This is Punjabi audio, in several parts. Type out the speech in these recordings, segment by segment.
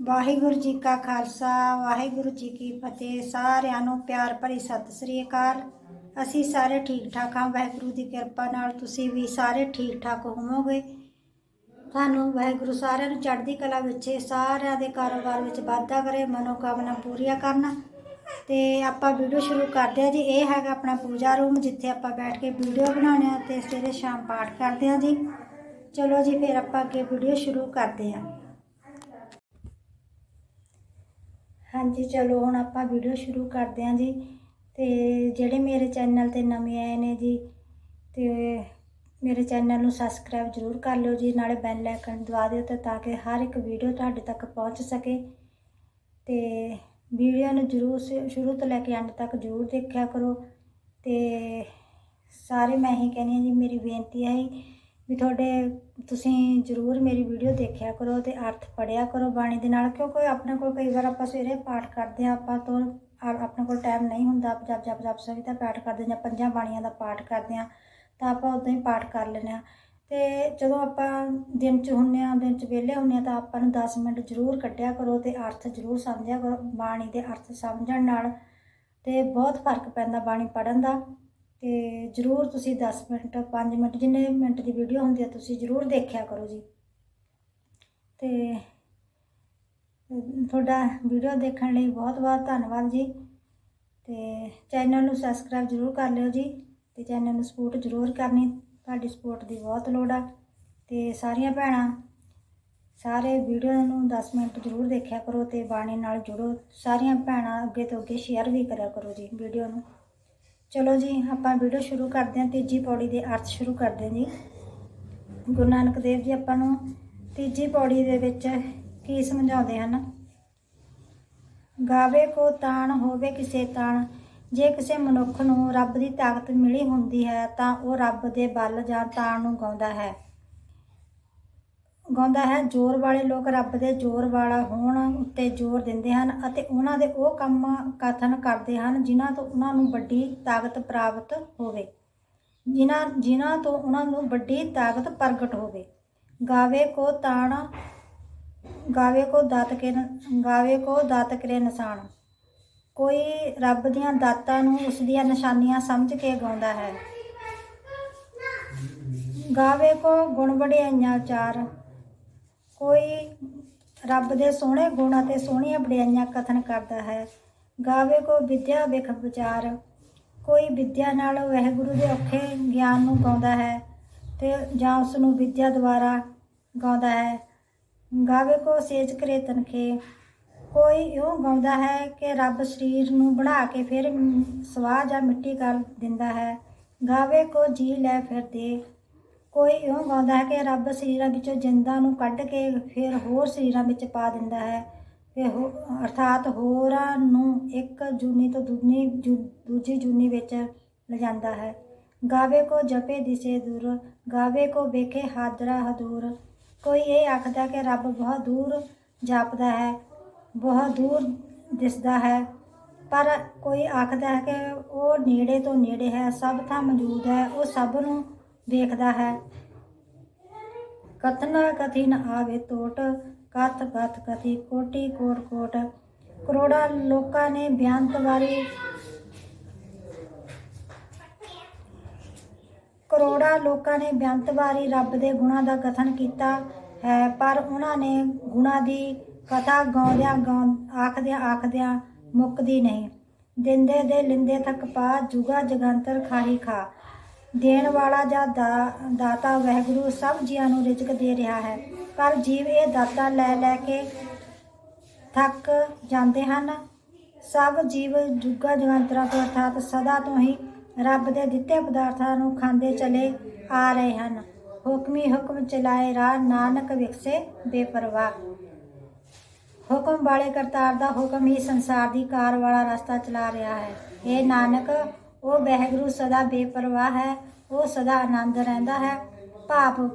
ਵਾਹਿਗੁਰੂ ਜੀ ਕਾ ਖਾਲਸਾ, ਵਾਹਿਗੁਰੂ ਜੀ ਕੀ ਫਤਿਹ। ਸਾਰਿਆਂ ਨੂੰ ਪਿਆਰ ਭਰੀ ਸਤਿ ਸ੍ਰੀ ਅਕਾਲ। ਅਸੀਂ ਸਾਰੇ ਠੀਕ ਠਾਕ ਹਾਂ। ਵਾਹਿਗੁਰੂ ਦੀ ਕਿਰਪਾ ਨਾਲ ਤੁਸੀਂ ਵੀ ਸਾਰੇ ਠੀਕ ਠਾਕ ਹੋਵੋਗੇ। ਤੁਹਾਨੂੰ ਵਾਹਿਗੁਰੂ ਸਾਰਿਆਂ ਨੂੰ ਚੜ੍ਹਦੀ ਕਲਾ ਵਿੱਚ, ਸਾਰਿਆਂ ਦੇ ਕਾਰੋਬਾਰ ਵਿੱਚ ਵਾਧਾ ਕਰੇ, ਮਨੋਕਾਮਨਾ ਪੂਰੀਆਂ ਕਰਨ। ਤੇ ਆਪਾਂ ਵੀਡੀਓ ਸ਼ੁਰੂ ਕਰਦੇ ਹਾਂ ਜੀ। ਇਹ ਹੈਗਾ ਆਪਣਾ ਪੂਜਾ ਰੂਮ, ਜਿੱਥੇ ਆਪਾਂ ਬੈਠ ਕੇ ਵੀਡੀਓ ਬਣਾਉਂਦੇ ਆ ਤੇ ਸਵੇਰੇ ਸ਼ਾਮ ਪਾਠ ਕਰਦੇ ਹਾਂ ਜੀ। ਚਲੋ ਜੀ, ਫਿਰ ਆਪਾਂ ਅੱਗੇ ਵੀਡੀਓ ਸ਼ੁਰੂ ਕਰਦੇ ਹਾਂ। ਹਾਂਜੀ, ਚਲੋ ਹੁਣ ਆਪਾਂ ਵੀਡੀਓ ਸ਼ੁਰੂ ਕਰਦੇ ਹਾਂ ਜੀ। ਤੇ ਜਿਹੜੇ ਮੇਰੇ ਚੈਨਲ ਤੇ ਨਵੇਂ ਆਏ ਨੇ ਜੀ, ਤੇ ਮੇਰੇ ਚੈਨਲ ਨੂੰ ਸਬਸਕ੍ਰਾਈਬ ਜ਼ਰੂਰ ਕਰ ਲਿਓ ਜੀ, ਨਾਲੇ ਬੈਲ ਆਈਕਨ ਦਬਾ ਦਿਓ ਤੇ ਤਾਂ ਕਿ ਹਰ ਇੱਕ ਵੀਡੀਓ ਤੁਹਾਡੇ ਤੱਕ ਪਹੁੰਚ ਸਕੇ। ਤੇ ਵੀਡੀਓ ਨੂੰ ਜ਼ਰੂਰ ਸ਼ੁਰੂ ਤੋਂ ਲੈ ਕੇ ਅੰਤ ਤੱਕ ਜ਼ਰੂਰ ਦੇਖਿਆ ਕਰੋ। ਤੇ ਸਾਰੇ ਮੈਂ ਹੀ ਕਹਿੰਦੀ ਹਾਂ ਜੀ, ਮੇਰੀ ਬੇਨਤੀ ਹੈ ਜੀ ਵੀ ਤੁਹਾਡੇ ਤੁਸੀਂ ਜ਼ਰੂਰ ਮੇਰੀ ਵੀਡੀਓ ਦੇਖਿਆ ਕਰੋ ਤੇ ਅਰਥ ਪੜਿਆ ਕਰੋ ਬਾਣੀ ਦੇ ਨਾਲ, ਕਿਉਂਕਿ ਆਪਣੇ ਕੋਲ ਕਈ ਵਾਰ ਆਪਾਂ ਸਵੇਰੇ ਪਾਠ ਕਰਦੇ ਹਾਂ, ਆਪਾਂ ਤੋਂ ਆਪਣੇ ਕੋਲ ਟਾਈਮ ਨਹੀਂ ਹੁੰਦਾ, ਆਪ ਜਪ ਜਪ ਜਪ ਸਵੀ ਪਾਠ ਕਰਦੇ ਜਾਂ ਪੰਜਾਂ ਬਾਣੀਆਂ ਦਾ ਪਾਠ ਕਰਦੇ ਹਾਂ, ਤਾਂ ਆਪਾਂ ਉਦੋਂ ਹੀ ਪਾਠ ਕਰ ਲੈਂਦੇ ਹਾਂ। ਤੇ ਜਦੋਂ ਆਪਾਂ ਦਿਨ 'ਚ ਹੁੰਨੇ ਆ ਦਿਨ 'ਚ ਵਿਹਲੇ ਹੁੰਨੇ ਆ ਤਾਂ ਆਪਾਂ ਨੂੰ 10 ਮਿੰਟ ਜ਼ਰੂਰ ਕੱਢਿਆ ਕਰੋ ਤੇ ਅਰਥ ਜ਼ਰੂਰ ਸਮਝਿਆ ਕਰੋ, ਬਾਣੀ ਦੇ ਅਰਥ ਸਮਝਣ ਨਾਲ ਤੇ ਬਹੁਤ ਫ਼ਰਕ ਪੈਂਦਾ ਬਾਣੀ ਪੜਨ ਦਾ। ਤੇ ਜ਼ਰੂਰ ਤੁਸੀਂ 10 ਮਿੰਟ 5 ਮਿੰਟ, ਜਿੰਨੇ ਮਿੰਟ ਦੀ ਵੀਡੀਓ ਹੁੰਦੀ ਹੈ ਤੁਸੀਂ ਜ਼ਰੂਰ ਦੇਖਿਆ ਕਰੋ ਜੀ। ਤੇ ਤੁਹਾਡਾ ਵੀਡੀਓ ਦੇਖਣ ਲਈ ਬਹੁਤ ਬਹੁਤ ਧੰਨਵਾਦ ਜੀ। ਤੇ ਚੈਨਲ ਨੂੰ ਸਬਸਕ੍ਰਾਈਬ ਜ਼ਰੂਰ ਕਰ ਲਿਓ ਜੀ, ਤੇ ਚੈਨਲ ਨੂੰ ਸਪੋਰਟ ਜ਼ਰੂਰ ਕਰਨੀ, ਤੁਹਾਡੀ ਸਪੋਰਟ ਦੀ ਬਹੁਤ ਲੋੜ ਆ। ਤੇ ਸਾਰੀਆਂ ਭੈਣਾਂ, ਸਾਰੇ ਵੀਡੀਓ ਨੂੰ 10 ਮਿੰਟ ਜ਼ਰੂਰ ਦੇਖਿਆ ਕਰੋ ਤੇ ਬਾਣੀ ਨਾਲ ਜੁੜੋ। ਸਾਰੀਆਂ ਭੈਣਾਂ ਅੱਗੇ ਤੋਂ ਅੱਗੇ ਸ਼ੇਅਰ ਵੀ ਕਰਿਆ ਕਰੋ ਜੀ ਵੀਡੀਓ ਨੂੰ। ਚਲੋ ਜੀ, ਆਪਾਂ ਵੀਡੀਓ ਸ਼ੁਰੂ ਕਰਦੇ ਹਾਂ। ਤੀਜੀ ਪੌੜੀ ਦੇ ਅਰਥ ਸ਼ੁਰੂ ਕਰਦੇ ਹਾਂ ਜੀ। ਗੁਰੂ ਨਾਨਕ ਦੇਵ ਜੀ ਆਪਾਂ ਨੂੰ ਤੀਜੀ ਪੌੜੀ ਦੇ ਵਿੱਚ ਕੀ ਸਮਝਾਉਂਦੇ ਹਨ? ਗਾਵੇ ਕੋ ਤਾਣ, ਹੋਵੇ ਕਿਸੇ ਤਾਣ। ਜੇ ਕਿਸੇ ਮਨੁੱਖ ਨੂੰ ਰੱਬ ਦੀ ਤਾਕਤ ਮਿਲੀ ਹੁੰਦੀ ਹੈ, ਤਾਂ ਉਹ ਰੱਬ ਦੇ ਬਲ ਜਾਂ ਤਾਣ ਨੂੰ ਗਾਉਂਦਾ ਹੈ। ਗਾਉਂਦਾ ਹੈ। ਜ਼ੋਰ ਵਾਲੇ ਲੋਕ ਰੱਬ ਦੇ ਜ਼ੋਰ ਵਾਲਾ ਹੋਣ ਉੱਤੇ ਜ਼ੋਰ ਦਿੰਦੇ ਹਨ ਅਤੇ ਉਹਨਾਂ ਦੇ ਉਹ ਕੰਮ ਕਥਨ ਕਰਦੇ ਹਨ ਜਿਨ੍ਹਾਂ ਤੋਂ ਉਹਨਾਂ ਨੂੰ ਵੱਡੀ ਤਾਕਤ ਪ੍ਰਾਪਤ ਹੋਵੇ। ਜਿਨ੍ਹਾਂ ਜਿਨ੍ਹਾਂ ਤੋਂ ਉਹਨਾਂ ਨੂੰ ਵੱਡੀ ਤਾਕਤ ਪ੍ਰਗਟ ਹੋਵੇ। ਗਾਵੇ ਕੋ ਤਾਣ, ਗਾਵੇ ਕੋ ਦਾਤ ਕੇ, ਗਾਵੇ ਕੋ ਦਾਤ ਕਰੇ ਨਿਸ਼ਾਨ। ਕੋਈ ਰੱਬ ਦੀਆਂ ਦਾਤਾਂ ਨੂੰ ਉਸ ਦੀਆਂ ਨਿਸ਼ਾਨੀਆਂ ਸਮਝ ਕੇ ਗਾਉਂਦਾ ਹੈ। ਗਾਵੇ ਕੋ ਗੁਣ ਵਡਿਆਈਆਂ ਚਾਰ। ਕੋਈ ਰੱਬ ਦੇ ਸੋਹਣੇ ਗੁਣ ਅਤੇ ਸੋਹਣੀਆਂ ਵਡਿਆਈਆਂ ਕਥਨ ਕਰਦਾ ਹੈ। ਗਾਵੇ ਕੋ ਵਿਦਿਆ ਵਿਖ ਵਿਚਾਰ, ਕੋਈ ਵਿਦਿਆ ਨਾਲ ਵਹਿਗੁਰੂ ਦੇ ਔਖੇ ਗਿਆਨ ਨੂੰ ਗਾਉਂਦਾ ਹੈ ਤੇ ਜਾਂ ਉਸ ਨੂੰ ਵਿਦਿਆ ਦੁਆਰਾ ਗਾਉਂਦਾ ਹੈ। ਗਾਵੇ ਕੋ ਸੇਜ ਕਰੇ ਤਨਖੇ, ਕੋਈ ਇਉਂ ਗਾਉਂਦਾ ਹੈ ਕਿ ਰੱਬ ਸਰੀਰ ਨੂੰ ਬਣਾ ਕੇ ਫਿਰ ਸਵਾਹ ਜਾਂ ਮਿੱਟੀ ਕਰ ਦਿੰਦਾ ਹੈ। ਗਾਵੇ ਕੋ ਜੀ ਲੈ ਫਿਰ ਦੇ ਕੋਈ ਇਉਂ ਗਾਉਂਦਾ ਹੈ ਕਿ ਰੱਬ ਸਰੀਰਾਂ ਵਿੱਚੋਂ ਜਿੰਦਾਂ ਨੂੰ ਕੱਢ ਕੇ ਫਿਰ ਹੋਰ ਸਰੀਰਾਂ ਵਿੱਚ ਪਾ ਦਿੰਦਾ ਹੈ ਫਿਰ ਹੋ- ਅਰਥਾਤ ਹੋਰਾਂ ਨੂੰ ਇੱਕ ਜੂਨੀ ਤੋਂ ਦੂਜੀ ਜੂ- ਦੂਜੀ ਜੂਨੀ ਵਿੱਚ ਲਿਜਾਂਦਾ ਹੈ। ਗਾਵੇ ਕੋ ਜਪੇ ਦਿਸੇ ਦੂਰ, ਗਾਵੇ ਕੋ ਵੇਖੇ ਹਾਦਰਾ ਹਦੂਰ। ਕੋਈ ਇਹ ਆਖਦਾ ਕਿ ਰੱਬ ਬਹੁਤ ਦੂਰ ਜਾਪਦਾ ਹੈ, ਬਹੁਤ ਦੂਰ ਦਿਸਦਾ ਹੈ। ਪਰ ਕੋਈ ਆਖਦਾ ਹੈ ਕਿ ਉਹ ਨੇੜੇ ਤੋਂ ਨੇੜੇ ਹੈ, ਸਭ ਥਾਂ ਮੌਜੂਦ ਹੈ, ਉਹ ਸਭ ਨੂੰ ਵੇਖਦਾ ਹੈ। ਕਥਨਾ ਕਥਿਨ ਆਵੇ ਟੋਟ ਕਥ ਕਥ ਕਥੀ ਕੋਟੀ ਕੋਟ ਕੋਟ। ਕਰੋੜਾਂ ਲੋਕਾਂ ਨੇ ਬਿਆੰਤ ਕਰੋੜਾਂ ਲੋਕਾਂ ਨੇ ਬਿਆੰਤ ਰੱਬ ਦੇ ਗੁਣਾਂ ਦਾ ਕਥਨ ਕੀਤਾ ਹੈ, ਪਰ ਉਹਨਾਂ ਨੇ ਗੁਣਾਂ ਦੀ ਕਥਾ ਗਾਉਂਦਿਆਂ ਗਾਉਂ, ਆਖਦਿਆਂ ਆਖਦਿਆਂ ਮੁੱਕਦੀ ਨਹੀਂ। ਦਿੰਦੇ ਦੇ ਲਿੰਦੇ ਤੱਕ ਪਾ, ਜੁਗਾ ਜਗੰਤਰ ਖਾਹੀ ਖਾ। ਦੇਣ ਵਾਲਾ ਜਾਂ ਦਾ- ਦਾਤਾ ਵਹਿਗੁਰੂ ਸਭ ਜੀਆਂ ਨੂੰ ਰਿਜ਼ਕ ਦੇ ਰਿਹਾ ਹੈ, ਪਰ ਜੀਵ ਇਹ ਦਾਤਾ ਲੈ ਲੈ ਕੇ ਥੱਕ ਜਾਂਦੇ ਹਨ। ਸਭ ਜੀਵ ਜੁਗਾ ਜਗੰਤਰਾਂ ਤੋਂ ਅਰਥਾਤ ਸਦਾ ਤੋਂ ਹੀ ਰੱਬ ਦੇ ਦਿੱਤੇ ਪਦਾਰਥਾਂ ਨੂੰ ਖਾਂਦੇ ਚਲੇ ਆ ਰਹੇ ਹਨ। ਹੁਕਮੀ ਹੁਕਮ ਚਲਾਏ ਰਾਹ ਨਾਨਕ ਵਿਖਸੇ ਬੇਪਰਵਾਹ। ਹੁਕਮ ਵਾਲੇ ਕਰਤਾਰ ਦਾ ਹੁਕਮ ਹੀ ਸੰਸਾਰ ਦੀ ਕਾਰ ਵਾਲਾ ਰਸਤਾ ਚਲਾ ਰਿਹਾ ਹੈ। ਇਹ ਨਾਨਕ ਉਹ ਵਾਹਿਗੁਰੂ ਸਦਾ ਬੇਪਰਵਾਹ ਹੈ, ਉਹ ਸਦਾ ਆਨੰਦ ਰਹਿੰਦਾ ਹੈ। ਭਾਵ,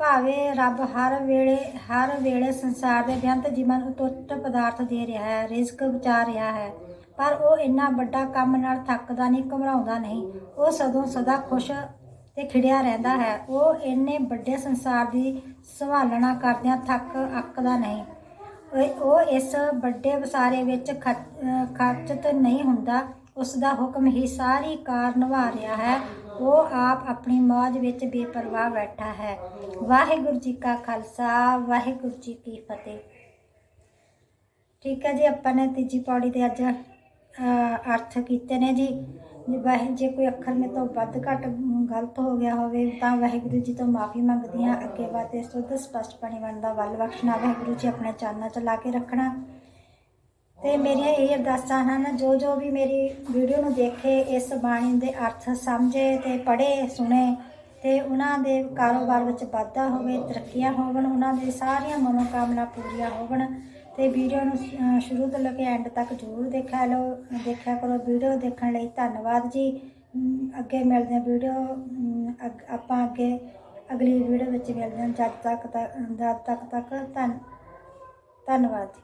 ਭਾਵੇਂ ਰੱਬ ਹਰ ਵੇਲੇ ਹਰ ਵੇਲੇ ਸੰਸਾਰ ਦੇ ਬੇਅੰਤ ਜੀਵਨ ਉਤੁੱਟ ਪਦਾਰਥ ਦੇ ਰਿਹਾ ਹੈ, ਰਿਜ਼ਕ ਬਚਾ ਰਿਹਾ ਹੈ, ਪਰ ਉਹ ਇੰਨਾ ਵੱਡਾ ਕੰਮ ਨਾਲ ਥੱਕਦਾ ਨਹੀਂ, ਘਬਰਾਉਂਦਾ ਨਹੀਂ। ਉਹ ਸਦੋਂ ਸਦਾ ਖੁਸ਼ ਤੇ ਖਿੜਿਆ ਰਹਿੰਦਾ ਹੈ। ਉਹ ਇੰਨੇ ਵੱਡੇ ਸੰਸਾਰ ਦੀ ਸੰਭਾਲਣਾ ਕਰਦਿਆਂ ਥੱਕ ਅੱਕਦਾ ਨਹੀਂ। ਉਹ ਇਸ ਵੱਡੇ ਵਸਾਰੇ ਵਿੱਚ ਖਰਚਤ ਨਹੀਂ ਹੁੰਦਾ। ਉਸ ਦਾ ਹੁਕਮ ਹੀ ਸਾਰੀ ਕਾਰ ਨਿਭਾ ਰਿਹਾ ਹੈ। ਉਹ ਆਪ ਆਪਣੀ ਮੌਜ ਵਿੱਚ ਬੇਪਰਵਾਹ ਬੈਠਾ ਹੈ। ਵਾਹਿਗੁਰੂ ਜੀ ਕਾ ਖਾਲਸਾ, ਵਾਹਿਗੁਰੂ ਜੀ ਕੀ ਫਤਿਹ। ਠੀਕ ਹੈ ਜੀ, ਆਪਾਂ ਨੇ ਤੀਜੀ ਪੌੜੀ ਦੇ ਅੱਜ ਅਰਥ ਕੀਤੇ ਨੇ ਜੀ। ਵਾਹਿ, ਜੇ ਕੋਈ ਅੱਖਰ ਮੇ ਤੋਂ ਵੱਧ ਘੱਟ ਗਲਤ ਹੋ ਗਿਆ ਹੋਵੇ, ਤਾਂ ਵਾਹਿਗੁਰੂ ਜੀ ਤੋਂ ਮਾਫੀ ਮੰਗਦੀ ਹਾਂ। ਅੱਗੇ ਵਾਤੇ ਸੁੱਧ ਸਪਸ਼ਟ ਪਾਣੀ ਬਣਦਾ, ਵੱਲ ਬਖਸ਼ਣਾ। ਵਾਹਿਗੁਰੂ ਜੀ ਆਪਣੇ ਚਰਨਾਂ ਚਲਾ ਕੇ ਰੱਖਣਾ। ਤੇ ਮੇਰੀਆਂ ਇਹ ਅਰਦਾਸਾਂ ਹਨ ਜੋ ਜੋ ਵੀ ਮੇਰੀ ਵੀਡੀਓ ਨੂੰ ਦੇਖੇ ਇਸ ਬਾਣੀ ਦੇ ਅਰਥ ਸਮਝੇ ਤੇ ਪੜ੍ਹੇ ਸੁਣੇ ਤੇ ਉਹਨਾਂ ਦੇ ਕਾਰੋਬਾਰ ਵਿੱਚ ਵਾਧਾ ਹੋਵੇ ਤਰੱਕੀਆਂ ਹੋਵਣ ਉਹਨਾਂ ਦੇ ਸਾਰੀਆਂ ਮਨੋਕਾਮਨਾ ਪੂਰੀਆਂ ਹੋਵਣ ਤੇ ਵੀਡੀਓ ਨੂੰ ਸ਼ੁਰੂ ਤੋਂ ਲੈ ਕੇ ਐਂਡ ਤੱਕ ਜ਼ਰੂਰ ਦੇਖਿਆ ਲਓ ਦੇਖਿਆ ਕਰੋ ਵੀਡੀਓ ਦੇਖਣ ਲਈ ਧੰਨਵਾਦ ਜੀ। ਅੱਗੇ ਮਿਲਦੇ ਵੀਡੀਓ ਅਮ, ਆਪਾਂ ਅੱਗੇ ਅਗਲੀ ਵੀਡੀਓ ਵਿੱਚ ਮਿਲਦੇ ਹਾਂ ਜਦ ਤੱਕ ਤੱਕ ਜਦ ਤੱਕ ਤੱਕ ਧੰਨ ਧੰਨਵਾਦ ਜੀ।